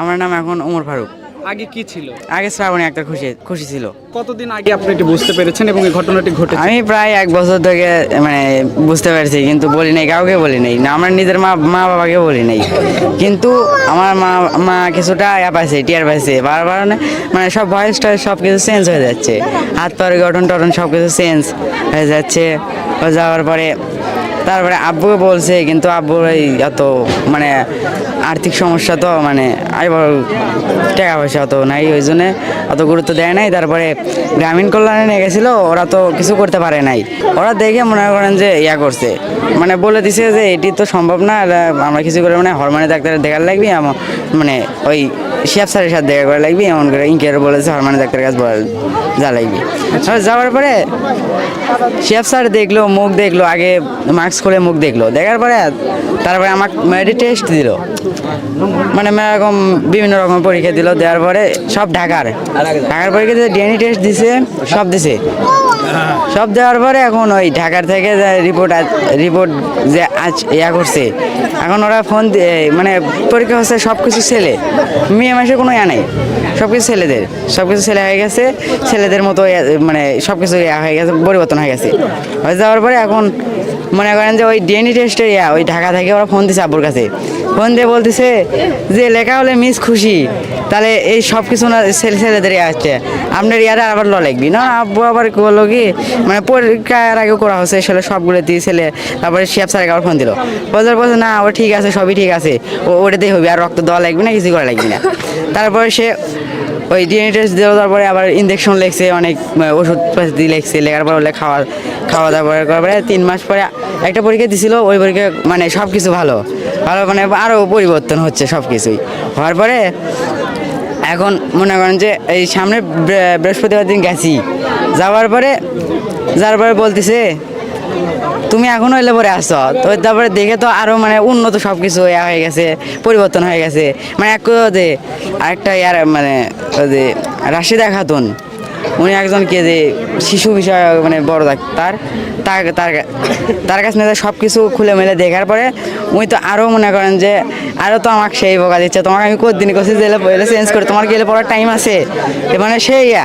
আমার নাম এখন ওমর ফারুক। আগে কি ছিল? আগে শ্রাবণী একটা খুশি খুশি ছিল। কতদিন আগে আপনি এটি বুঝতে পেরেছেন এবং এই ঘটনাটি ঘটেছে? আমি প্রায় এক বছর থেকে মানে বুঝতে পেরেছি কিন্তু বলি নাই কাউকে বলি নাই না আমার নিজের মা মা বাবাকে বলি নাই। কিন্তু আমার মা মা কিছুটা ইয়া পাইছে টিয়ার পাইছে বারবার মানে সব ভয়েস টয়েস সব কিছু চেঞ্জ হয়ে যাচ্ছে। হাত পায়ের গঠন টঠন সব কিছু চেঞ্জ হয়ে যাচ্ছে। হয়ে যাওয়ার পরে তারপরে আব্বুকে বলছে কিন্তু আব্বুর এই এত মানে আর্থিক সমস্যা তো মানে আইবার টাকা পয়সা অত নাই ওই জন্যে অত গুরুত্ব দেয় নাই। তারপরে গ্রামীণ কল্যাণে নিয়ে গেছিল ওরা তো কিছু করতে পারে নাই। ওরা দেখে মনে করেন যে ইয়া করছে। মানে বলে দিছে যে এটি তো সম্ভব না আমরা কিছু করে মানে হরমোনের ডাক্তারের দেখার লাগবে মানে ওই শেফ স্যারের সাথে দেখা করে লাগবে এমন করে ইনকের বলেছে হরমোনের ডাক্তারের কাছে বলা যা লাগবে। যাওয়ার পরে শেফ স্যার দেখল মুখ দেখল আগে মাস্ক খুলে মুখ দেখল। দেখার পরে তারপরে আমাকে মেডি টেস্ট দিল। মানে এরকম বিভিন্ন রকম পরীক্ষা দিল। দেওয়ার পরে সব ঢাকার। ঢাকার পরীক্ষা দিয়ে ডিএনএ টেস্ট দিছে, সব দিছে। সব দেওয়ার পরে এখন ওই ঢাকার থেকে রিপোর্ট রিপোর্ট যে আজ ইয়া করছে, এখন ওরা ফোন মানে পরীক্ষা হচ্ছে সব কিছু ছেলে। মেয়ে মাসে কোনো ইয়া নেই সব কিছু ছেলেদের। সব কিছু ছেলে হয়ে গেছে, ছেলেদের মতো মানে সব কিছু ইয়া হয়ে গেছে, পরিবর্তন হয়ে গেছে। হয়ে যাওয়ার পরে এখন মনে করেন যে ওই ডিএনএ টেস্টের ইয়া, ওই ঢাকা থেকে ওরা ফোন দিছে আব্বুর কাছে। দিয়ে বলতেছে যে লেখা হলে মিস খুশি। তাহলে এই সব কিছু না ছেলে ছেলেদের আসছে। আপনার ইয়ারে আবার ল লাগবি না, আব্বু আবার বলল কি মানে পরীক্ষার আগে করা হচ্ছে ছেলে সবগুলো দিয়ে ছেলে, তারপরে শিয়াব স্যারকে আবার ফোন দিল। বলতে বলছে, না, ও ঠিক আছে, সবই ঠিক আছে। ও, ওটাতেই হবে, আর রক্ত দেওয়া লাগবে না কিছু করা লাগবে না। তারপরে সে ওই ডিএনএ টেস্ট দিল তারপরে আবার ইঞ্জেকশন লেগছে, অনেক ওষুধ পাতি লেগছে লেখার পর খাওয়া খাওয়া দাওয়া করার পরে তিন মাস পরে একটা পরীক্ষা দিছিল, ওই পরীক্ষা মানে সব কিছু ভালো। ভালো মানে আরও পরিবর্তন হচ্ছে সব কিছুই হওয়ার পরে এখন মনে করেন যে এই সামনে বৃহস্পতিবার দিন গেছি। যাওয়ার পরে যাওয়ার পরে বলতেছে তুমি এখনও পরে আসো তো তারপরে দেখে তো আরও মানে উন্নত সবকিছু হয়ে গেছে, পরিবর্তন হয়ে গেছে। মানে এক যে আরেকটা ইয়ার মানে ওই যে রাশিদা খাতুন, উনি একজন কে যে শিশু বিষয় মানে বড় ডাক্তার। তার তার তার কাছে নিয়ে সব কিছু খুলে মেলে দেখার পরে উনি তো আরও মনে করেন যে আরও তো আমাকে সেই বোকা দিচ্ছে। তোমাকে আমি কদিন করছি যে পড়লে চেঞ্জ করে তোমার গেলে পড়ার টাইম আছে। মানে সেই ইয়া।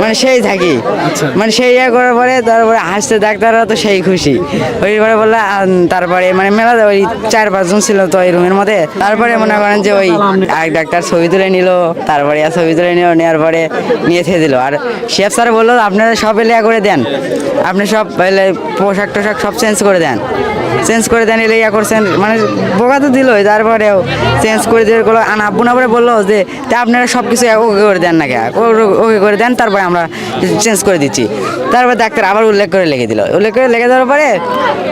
মানে সেই থাকি। মানে সেই ইয়া করার পরে তারপরে হাসতে ডাক্তাররা তো সেই খুশি। ওই পরে বললে তারপরে মানে মেলা ওই চার পাঁচজন ছিল তো ওই রুমের মধ্যে। তারপরে মনে করেন যে ওই এক ডাক্তার ছবি তুলে নিল। তারপরে ছবি তুলে নিল নেওয়ার পরে নিয়ে খেয়ে দিল। আর শেফ স্যার বলল আপনারা সব এলিয়া করে দেন। আপনি সব এলে পোশাক টোশাক সব চেঞ্জ করে দেন। চেঞ্জ করে দেন এলে ইয়া করছেন। মানে বোকা তো দিলই, তারপরেও চেঞ্জ করে দিয়ে গেলো। আনা আব্বু না পরে বলল যে, তা আপনারা সব কিছু ওকে করে দেন না কে ওকে করে দেন, তারপরে আমরা চেঞ্জ করে দিচ্ছি। তারপরে ডাক্তার আবার উল্লেখ করে লেগে দিল। উল্লেখ করে লেগে দেওয়ার পরে,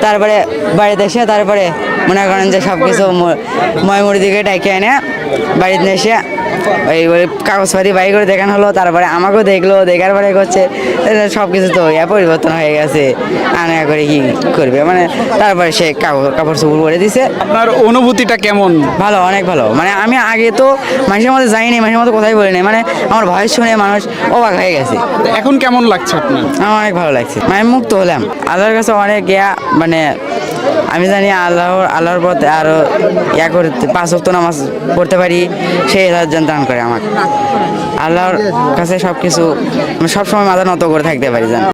তারপরে বাড়িতে এসে, তারপরে মনে করেন যে সব কিছু ময়মুড়ি দিকে ডাকে এনে বাড়িতে এসে ওই ওই কাগজপাতি বাই করে দেখানো হলো তারপরে আমাকেও দেখল দেখার পরে করছে সব কিছু তো ইয়া পরিবর্তন হয়ে গেছে আনা করে কি করবে? মানে তারপরে সে কাপড় কাপড় চুপড় করে দিছে। আপনার অনুভূতিটা কেমন? ভালো অনেক ভালো। মানে আমি আগে তো মানুষের মধ্যে যাইনি মানুষের মধ্যে কোথায় বলিনি মানে আমার ভয়েস শুনে মানুষ অবাক হয়ে গেছে। এখন কেমন লাগছে আপনার? আমার অনেক ভালো লাগছে। মানে মুক্ত হলাম। আল্লাহর কাছে অনেক ইয়া মানে আমি জানি আল্লাহ আল্লাহর পথে আরও ইয়া করতে পাঁচ অক্ত নামাজ পড়তে পারি, সে রাজ্যান দান করে আমাকে। আল্লাহর কাছে সব কিছু সবসময় মাথা নত করে থাকতে পারি জান।